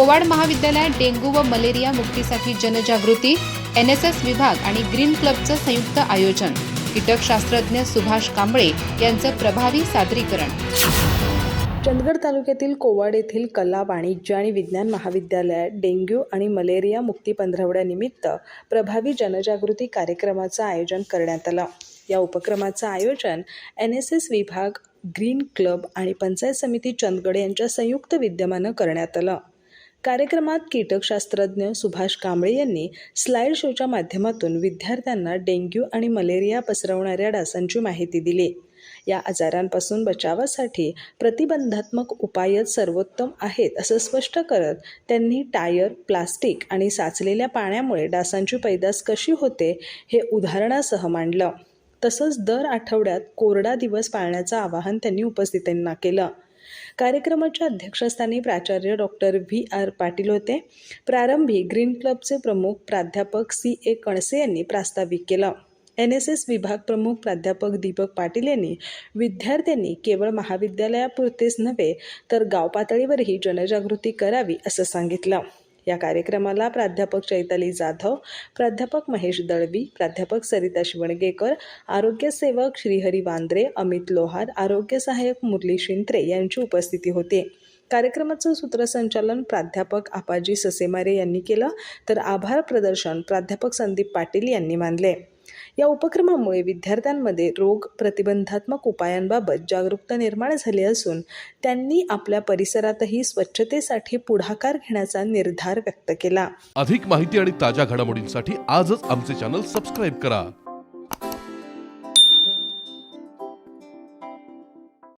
कोवाड महाविद्यालयात डेंग्यू व मलेरिया मुक्तीसाठी जनजागृती एन एस एस विभाग आणि ग्रीन क्लबचं संयुक्त आयोजन. कीटकशास्त्रज्ञ सुभाष कांबळे यांचं प्रभावी सादरीकरण. चंदगड तालुक्यातील कोवाड येथील कला वाणिज्य आणि विज्ञान महाविद्यालयात डेंग्यू आणि मलेरिया मुक्ती पंधरवड्यानिमित्त प्रभावी जनजागृती कार्यक्रमाचं आयोजन करण्यात आलं. या उपक्रमाचं आयोजन एन एस एस विभाग ग्रीन क्लब आणि पंचायत समिती चंदगड यांच्या संयुक्त विद्यमानं करण्यात आलं. कार्यक्रमात कीटकशास्त्रज्ञ सुभाष कांबळे यांनी स्लाईड शोच्या माध्यमातून विद्यार्थ्यांना डेंग्यू आणि मलेरिया पसरवणाऱ्या डासांची माहिती दिली. या आजारांपासून बचावासाठी प्रतिबंधात्मक उपायच सर्वोत्तम आहेत असं स्पष्ट करत त्यांनी टायर प्लास्टिक आणि साचलेल्या पाण्यामुळे डासांची पैदास कशी होते हे उदाहरणासह मांडलं. तसंच दर आठवड्यात कोरडा दिवस पाळण्याचं आवाहन त्यांनी उपस्थितांना केलं. कार्यक्रमाच्या अध्यक्षस्थानी प्राचार्य डॉक्टर व्ही आर पाटील होते. प्रारंभी ग्रीन क्लबचे प्रमुख प्राध्यापक सी ए कणसे यांनी प्रास्ताविक केलं. एन एस एस विभाग प्रमुख प्राध्यापक दीपक पाटील यांनी विद्यार्थ्यांनी केवळ महाविद्यालयापुरतेच नव्हे तर गाव पातळीवरही जनजागृती करावी असं सांगितलं. या कार्यक्रमाला प्राध्यापक चैताली जाधव प्राध्यापक महेश दळवी प्राध्यापक सरिता शिवणगेकर आरोग्यसेवक श्रीहरी वांद्रे अमित लोहार आरोग्य सहाय्यक मुरली शिंत्रे यांची उपस्थिती होती. कार्यक्रमाचं सूत्रसंचालन प्राध्यापक आपाजी ससेमारे यांनी केलं. तर आभार प्रदर्शन प्राध्यापक संदीप पाटील यांनी मानले. या उपक्रमामुळे विद्यार्थ्यांमध्ये रोग प्रतिबंधात्मक उपायांबाबत जागरूकता निर्माण झाली असून त्यांनी आपल्या परिसरातही स्वच्छतेसाठी पुढाकार घेण्याचा निर्धार व्यक्त केला. अधिक माहिती आणि ताज्या घडामोडींसाठी आजच आमचे चॅनल सबस्क्राईब करा.